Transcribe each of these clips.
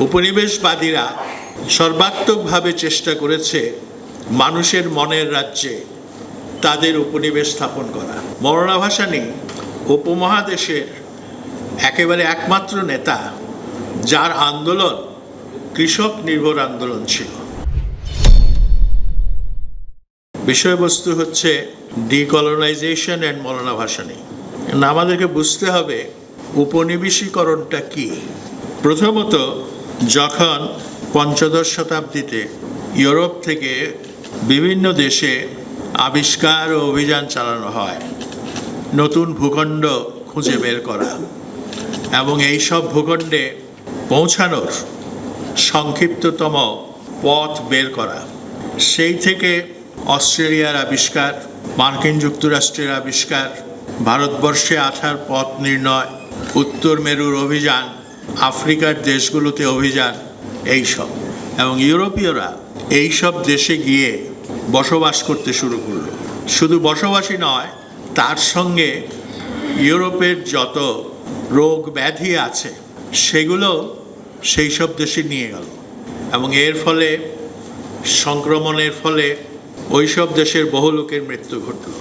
উপনিবেশবাদীরা সর্বাত্মকভাবে চেষ্টা করেছে মানুষের মনের রাজ্যে তাদের উপনিবেশ স্থাপন করা। মরণা ভাসানী উপমহাদেশের একেবারে একমাত্র নেতা যার আন্দোলন কৃষক নির্ভর আন্দোলন ছিল। বিষয়বস্তু হচ্ছে ডিকলোনাইজেশন অ্যান্ড মরণা ভাসানী। আমাদেরকে বুঝতে হবে উপনিবেশীকরণটা কি? প্রথমত যখন পঞ্চদশ শতাব্দীতে ইউরোপ থেকে বিভিন্ন দেশে আবিষ্কার ও অভিযান চালানো হয়, নতুন ভূখণ্ড খুঁজে বের করা এবং এই সব ভূখণ্ডে পৌঁছানোর সংক্ষিপ্ততম পথ বের করা। সেই থেকে অস্ট্রেলিয়ার আবিষ্কার, মার্কিন যুক্তরাষ্ট্রের আবিষ্কার, ভারতবর্ষে আসার পথ নির্ণয়, উত্তর মেরুর অভিযান আফ্রিকার দেশগুলোতে অভিযান, এইসব। এবং ইউরোপীয়রা এই সব দেশে গিয়ে বসবাস করতে শুরু করল। শুধু বসবাসই নয়, তার সঙ্গে ইউরোপের যত রোগ ব্যাধি আছে, সেগুলো সেই সব দেশে নিয়ে গেল। এবং এর ফলে, সংক্রমণের ফলে ওই সব দেশের বহু লোকের মৃত্যু ঘটল।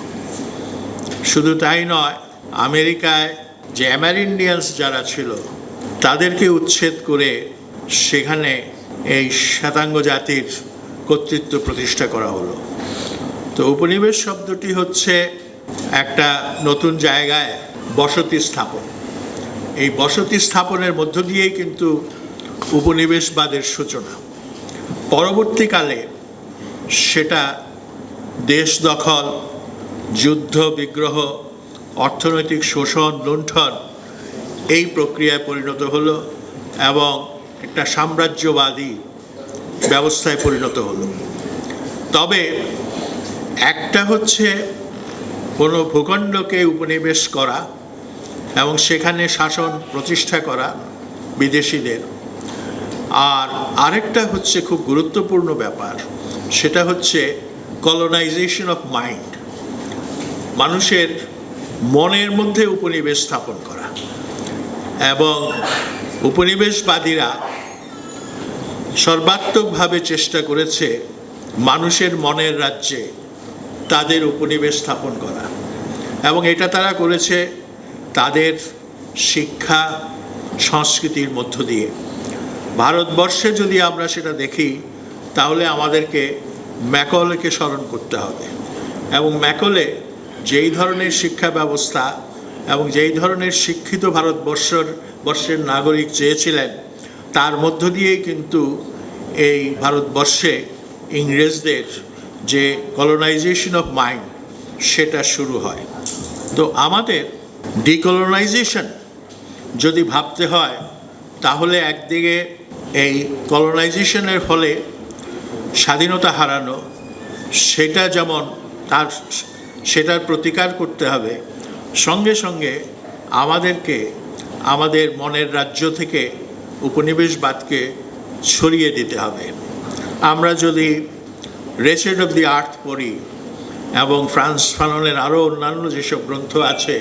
শুধু তাই নয়, আমেরিকায় যে অ্যামারিন্ডিয়ান্স যারা ছিল তাদেরকে উচ্ছেদ করে সেখানে এই শ্বেতাঙ্গ জাতির কর্তৃত্ব প্রতিষ্ঠা করা হলো। তো উপনিবেশ শব্দটি হচ্ছে একটা নতুন জায়গায় বসতি স্থাপন। এই বসতি স্থাপনের মধ্য দিয়েই কিন্তু উপনিবেশবাদের সূচনা। পরবর্তীকালে সেটা দেশ দখল, যুদ্ধ, বিগ্রহ, অর্থনৈতিক শোষণ, লুণ্ঠন এই প্রক্রিয়ায় পরিণত হলো এবং একটা সাম্রাজ্যবাদী ব্যবস্থায় পরিণত হলো। তবে একটা হচ্ছে কোনো ভূখণ্ডকে উপনিবেশ করা এবং সেখানে শাসন প্রতিষ্ঠা করা বিদেশিদের। আর আরেকটা হচ্ছে খুব গুরুত্বপূর্ণ ব্যাপার, সেটা হচ্ছে কলোনাইজেশন অফ মাইন্ড মানুষের মনের মধ্যে উপনিবেশ স্থাপন করা। এবং উপনিবেশবাদীরা সর্বাত্মকভাবে চেষ্টা করেছে মানুষের মনের রাজ্যে তাদের উপনিবেশ স্থাপন করা। এবং এটা তারা করেছে তাদের শিক্ষা সংস্কৃতির মধ্য দিয়ে। ভারতবর্ষে যদি আমরা সেটা দেখি, তাহলে আমাদেরকে ম্যাকলেকে স্মরণ করতে হবে। এবং ম্যাকলে যেই ধরনের শিক্ষা ব্যবস্থা এবং যেই ধরনের শিক্ষিত ভারতবর্ষর, বর্ষের নাগরিক চেয়েছিলেন, তার মধ্য দিয়েই কিন্তু এই ভারতবর্ষে ইংরেজদের যে কলোনাইজেশন অফ মাইন্ড সেটা শুরু হয়। তো আমাদের ডিকলোনাইজেশন যদি ভাবতে হয়, তাহলে একদিকে এই কলোনাইজেশনের ফলে স্বাধীনতা হারানো, সেটা যেমন তার, সেটার প্রতিকার করতে হবে সঙ্গে সঙ্গে আমাদেরকে, আমাদের মনের রাজ্য থেকে উপনিবেশবাদকে ছড়িয়ে দিতে হবে। আমরা যদি রেচেড অব দি আর্থ পড়ি এবং ফ্রান্স ফাননের আরও অন্যান্য যেসব গ্রন্থ আছে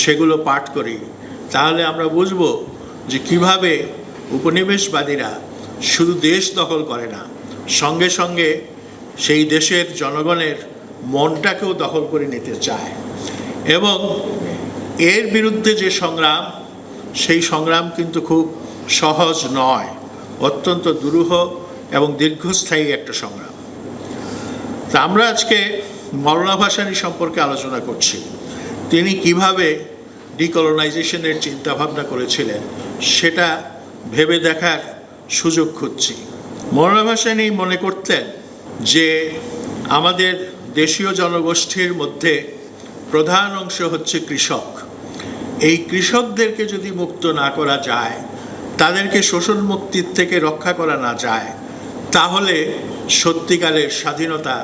সেগুলো পাঠ করি, তাহলে আমরা বুঝব যে কীভাবে উপনিবেশবাদীরা শুধু দেশ দখল করে না, সঙ্গে সঙ্গে সেই দেশের জনগণের মনটাকেও দখল করে নিতে চায়। এবং এর বিরুদ্ধে যে সংগ্রাম, সেই সংগ্রাম কিন্তু খুব সহজ নয়। অত্যন্ত দুরূহ এবং দীর্ঘস্থায়ী একটা সংগ্রাম। তা আমরা আজকে মরণা ভাসানী সম্পর্কে আলোচনা করছি। তিনি কীভাবে ডিকলোনাইজেশনের চিন্তাভাবনা করেছিলেন, সেটা ভেবে দেখার সুযোগ খুঁজছি। মরণা ভাসানী মনে করতেন যে আমাদের দেশীয় জনগোষ্ঠীর মধ্যে প্রধান অংশ হচ্ছে কৃষক। এই কৃষকদেরকে যদি মুক্ত না করা যায়, তাদেরকে শোষণ মুক্তির থেকে রক্ষা করা না যায়, তাহলে সত্যিকারের স্বাধীনতা,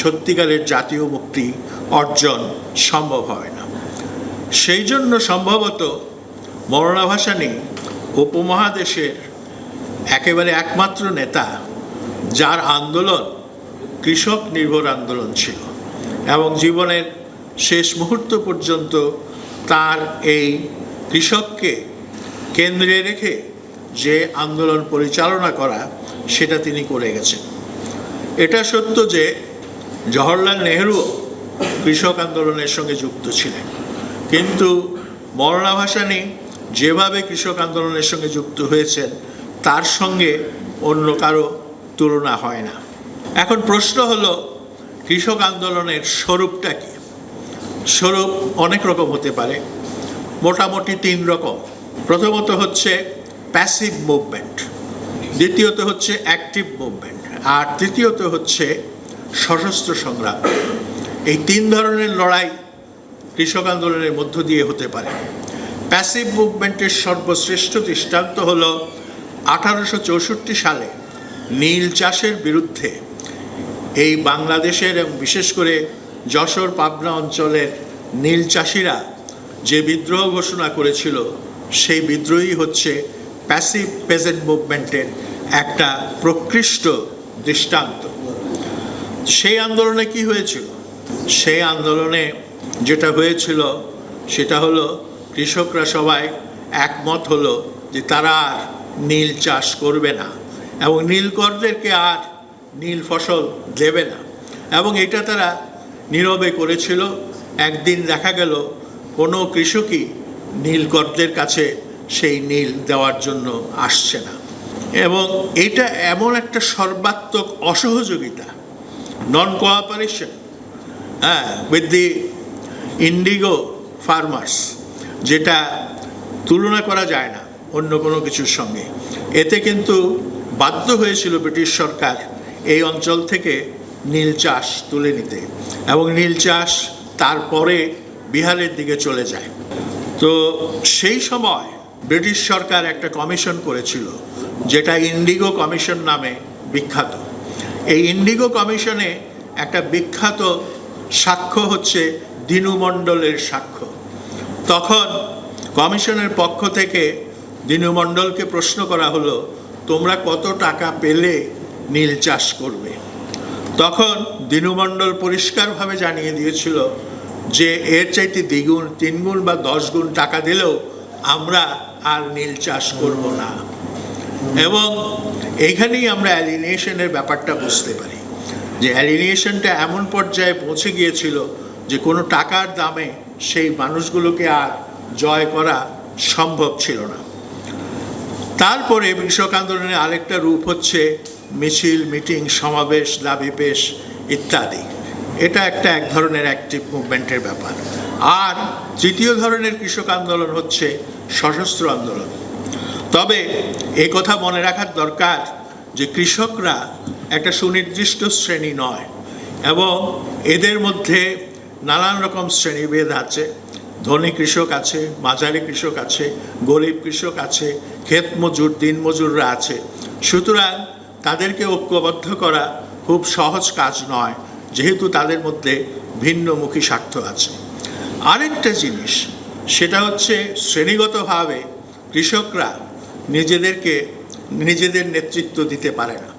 সত্যিকারের জাতীয় মুক্তি অর্জন সম্ভব হয় না। সেই জন্য সম্ভবত মরণা ভাসানী উপমহাদেশের একেবারে একমাত্র নেতা, যার আন্দোলন কৃষক নির্ভর আন্দোলন ছিল এবং জীবনের শেষ মুহূর্ত পর্যন্ত তার এই কৃষককে কেন্দ্রে রেখে যে আন্দোলন পরিচালনা করা, সেটা তিনি করে গেছেন। এটা সত্য যে জওহরলাল নেহরুও কৃষক আন্দোলনের সঙ্গে যুক্ত ছিলেন। কিন্তু মৌলানা ভাসানী যেভাবে কৃষক আন্দোলনের সঙ্গে যুক্ত হয়েছেন, তার সঙ্গে অন্য কারও তুলনা হয় না। এখন প্রশ্ন হলো, কৃষক আন্দোলনের স্বরূপটা কি? স্বরূপ অনেক রকম হতে পারে। মোটামুটি তিন রকম। প্রথমত হচ্ছে প্যাসিভ মুভমেন্ট দ্বিতীয়ত হচ্ছে অ্যাক্টিভ মুভমেন্ট আর তৃতীয়ত হচ্ছে সশস্ত্র সংগ্রাম। এই তিন ধরনের লড়াই কৃষক আন্দোলনের মধ্য দিয়ে হতে পারে। প্যাসিভ মুভমেন্টের সর্বশ্রেষ্ঠ দৃষ্টান্ত হল আঠারোশো চৌষট্টি সালে নীল চাষের বিরুদ্ধে এই বাংলাদেশের এবং বিশেষ করে যশোর পাবনা অঞ্চলের নীল চাষিরা যে বিদ্রোহ ঘোষণা করেছিল, সেই বিদ্রোহী হচ্ছে প্যাসিভ পেজেন্ট মুভমেন্টের একটা প্রকৃষ্ট দৃষ্টান্ত। সেই আন্দোলনে কি হয়েছিল? সেই আন্দোলনে যেটা হয়েছিল, সেটা হলো কৃষকরা সবাই একমত হলো যে তারা আর নীল চাষ করবে না এবং নীলকরদেরকে আর নীল ফসল দেবে না। এবং এটা তারা নীরবে করেছিল। একদিন দেখা গেল, কোনো কৃষকই নীলকরদের কাছে সেই নীল দেওয়ার জন্য আসছে না। এবং এটা এমন একটা সর্বাত্মক অসহযোগিতা নন কোঅপারেশন হ্যাঁ উইথ দি ইন্ডিগো ফার্মার্স যেটা তুলনা করা যায় না অন্য কোনো কিছুর সঙ্গে। এতে কিন্তু বাধ্য হয়েছিল ব্রিটিশ সরকার এই অঞ্চল থেকে নীল চাষ তুলে নিতে এবং নীল চাষ তারপরে বিহারের দিকে চলে যায়। তো সেই সময় ব্রিটিশ সরকার একটা কমিশন করেছিল, যেটা ইন্ডিগো কমিশন নামে বিখ্যাত। এই ইন্ডিগো কমিশনে একটা বিখ্যাত সাক্ষ্য হচ্ছে দিনু মণ্ডলের সাক্ষ্য। তখন কমিশনের পক্ষ থেকে দিনু মণ্ডলকে প্রশ্ন করা হলো, তোমরা কত টাকা পেলে নীল চাষ করবে? তখন দিনুমণ্ডল পরিষ্কারভাবে জানিয়ে দিয়েছিল যে এর চাইতে দ্বিগুণ, তিনগুণ বা দশ গুণ টাকা দিলেও আমরা আর নীল চাষ করব না। এবং এখানেই আমরা অ্যালিনিয়েশনের ব্যাপারটা বুঝতে পারি। যে অ্যালিনিয়েশনটা এমন পর্যায়ে পৌঁছে গিয়েছিল যে কোনো টাকার দামে সেই মানুষগুলোকে আর জয় করা সম্ভব ছিল না। তারপরে কৃষক আন্দোলনের আরেকটা রূপ হচ্ছে মিছিল, মিটিং, সমাবেশ পেশ ইত্যাদি। এটা একটা এক ধরনের অ্যাক্টিভ মুভমেন্টের ব্যাপার। আর তৃতীয় ধরনের কৃষক আন্দোলন হচ্ছে সশস্ত্র আন্দোলন। তবে এ কথা মনে রাখার দরকার যে কৃষকরা একটা সুনির্দিষ্ট শ্রেণি নয় এবং এদের মধ্যে নানান রকম শ্রেণীভেদ আছে। ধনী কৃষক আছে, মাঝারি কৃষক আছে, গরিব কৃষক আছে, ক্ষেত মজুর, দিন মজুররা আছে। সুতরাং তাদেরকে ঐক্যবদ্ধ করা খুব সহজ কাজ নয়, যেহেতু তাদের মধ্যে ভিন্নমুখী স্বার্থ আছে। আরেকটা জিনিস, সেটা হচ্ছে শ্রেণীগতভাবে কৃষকরা নিজেদেরকে, নিজেদের নেতৃত্ব দিতে পারে না।